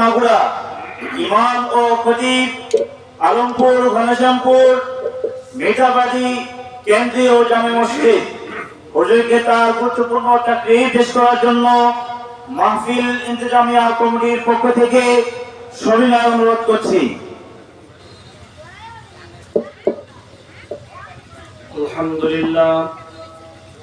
মাগুরা ইমাম ও খতিব, আলমপুর, ঘনশ্যামপুর মেধাবাদী কেন্দ্রীয় জামে মসজিদ। হুজুরকে তার গুরুত্বপূর্ণ চাকরি পেশ করার জন্য মাহফিল ইন্তজামিয়া কমিটির পক্ষ থেকে সবিনয় অনুরোধ করছি। আলহামদুলিল্লাহ।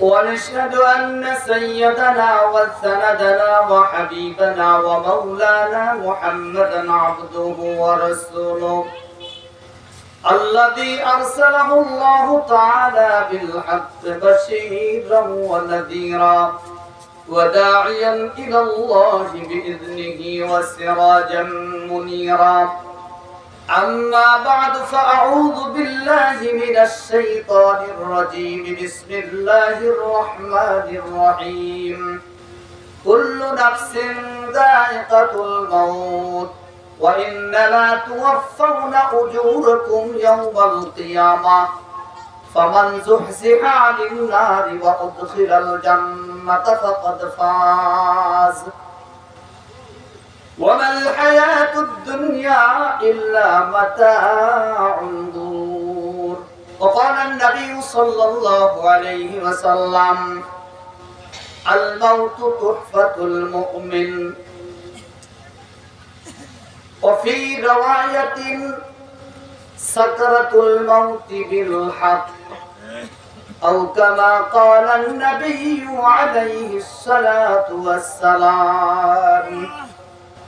ونشهد أن سيدنا وسندنا وحبيبنا ومولانا محمدا عبده ورسوله الذي أرسله الله تعالى بالحق بشيرا ونذيرا وداعيا إلى الله بإذنه وسراجا منيرا أما بعد فأعوذ بالله من الشيطان الرجيم. بسم الله الرحمن الرحيم. كل نفس ذائقة الموت وإنما توفون أجوركم يوم القيامة. فمن زحزح عن النار وأدخل الجنة فقد فاز. وما الحياة الدنيا إلا متاع الغرور وقال النبي صلى الله عليه وسلم الموت تحفة المؤمن وفي رواية سكرة الموت بالحق أو كما قال النبي عليه الصلاة والسلام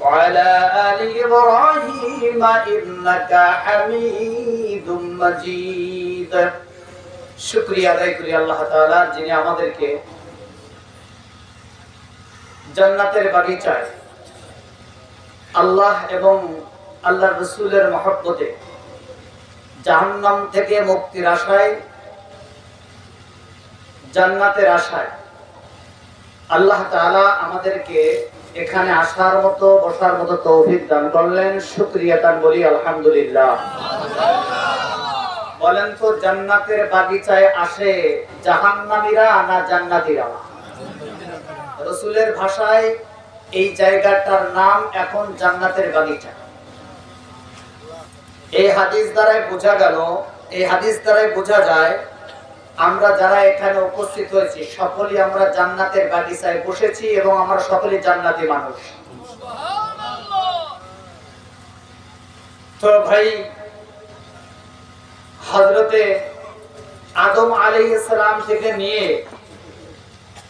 وعلى آل إبراهيم إنك حميد مجيد শুক্রিয়া আদায় করি আল্লাহ তাআলা যিনি আমাদেরকে জান্নাতের বাগিচায় আল্লাহ এবং আল্লাহ রসুলের মহব্বতে জাহান্নাম থেকে মুক্তির আশায় জান্নাতের আশায় আল্লাহ তাআলা আমাদেরকে এখানে আসার মতো, বসার মতো তৌফিক দান করলেন, শুক্রিয়া দান বলি আলহামদুলিল্লাহ। বলেন তো, জান্নাতের বাগিচায় আসে জাহান্নামীরা না জান্নাতীরা? রসুলের ভাষায় এই জায়গাটার নাম এখন জান্নাতের বাগিচা। এই হাদিস দ্বারাই বোঝা গেল, এই হাদিস দ্বারাই বোঝা যায় আমরা যারা এখানে উপস্থিত হয়েছি, সকলেই আমরা জান্নাতের বাগিচায় বসেছি এবং আমরা সকলেই জান্নাতি মানুষ। তো ভাই হজরতে আদম আলী ইসলাম থেকে নিয়ে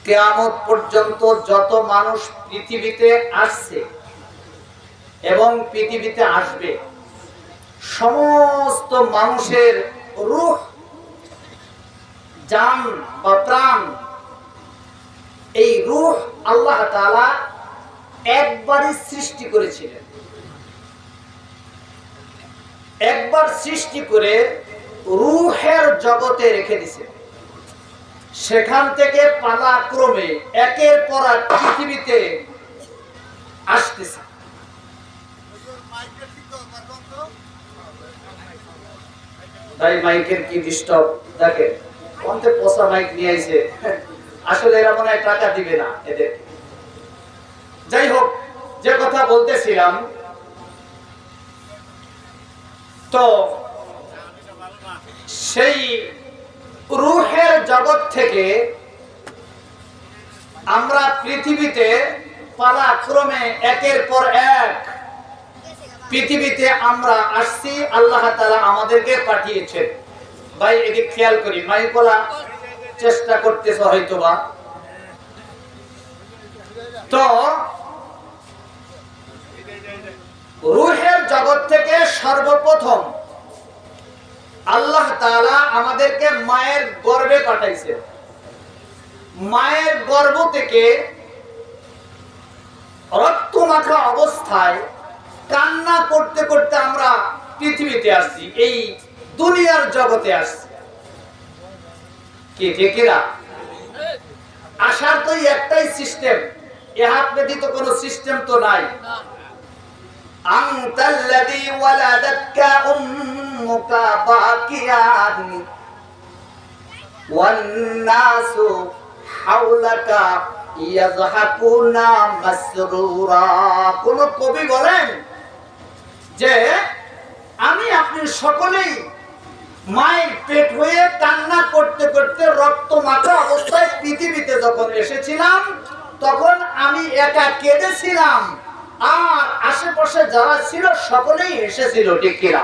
কেয়ামত পর্যন্ত যত মানুষ পৃথিবীতে আসছে এবং পৃথিবীতে আসবে, সমস্ত মানুষের রূহ জান বা প্রাণ, এই রুহ আল্লাহ তাআলা একবারই সৃষ্টি করেছিলেন। একবার সৃষ্টি করে রুহের জগতে রেখে দিছে। সেখান থেকে পালাক্রমে একের পর এক পৃথিবীতে আসতেছে। তাই মাইকের কি ডিস্টার্ব দেখেন? কোনতে পোষা মাইক নিয়ে আইছে। আসলে এরা মনে হয় টাকা দিবে না এদের। যাই হোক, যে কথা বলতেছিলাম, তো সেই রুহের জগৎ থেকে আমরা পৃথিবীতে পালাক্রমে একের পর এক পৃথিবীতে আমরা আসছি, আল্লাহ তাআলা আমাদেরকে পাঠিয়েছেন। ভাই এদিক খেয়াল করি। মাইকলা চেষ্টা করতেছে হয়তো বা তো রুহের জগৎ থেকে সর্বপ্রথম আল্লাহ তাআলা আমাদেরকে মায়ের গর্ভে পাঠাইছে। মায়ের গর্ভ থেকে রক্ত রক্তমাখা অবস্থায় কান্না করতে করতে আমরা পৃথিবীতে আসছি। এই দুনিয়ার জগতে আসছে। কে ডেকেরা আসার তো একটাই সিস্টেম ইহা ব্যতীত কোনো সিস্টেম তো নাই। আনতাল্লাযী ওয়ালাদাতকা উম্মুকা বাকিয়ান ওয়ান নাসু হাওলাকা ইয়াযহাকুনা মাসরুরা। কোন কবি বলেন যে, আমি আপনি সকলেই মায়ের পেট হয়ে কান্না করতে করতে রক্ত অবস্থায় পৃথিবীতে যখন এসেছিলাম, তখন আমি একা কেঁদেছিলাম। আর আশেপাশে যারা ছিল, সকলেই এসেছিল কিনা?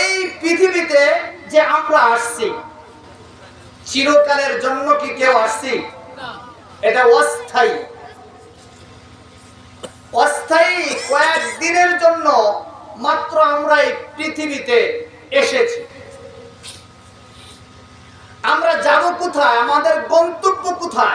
এই পৃথিবীতে যে আমরা আসছি, চিরকালের জন্য কি কেউ আসছি? এটা অস্থায়ী। অস্থায়ী কয়েকদিনের জন্য মাত্র আমরা এই পৃথিবীতে এসেছি। আমরা যাব কোথায়? আমাদের গন্তব্য কোথায়?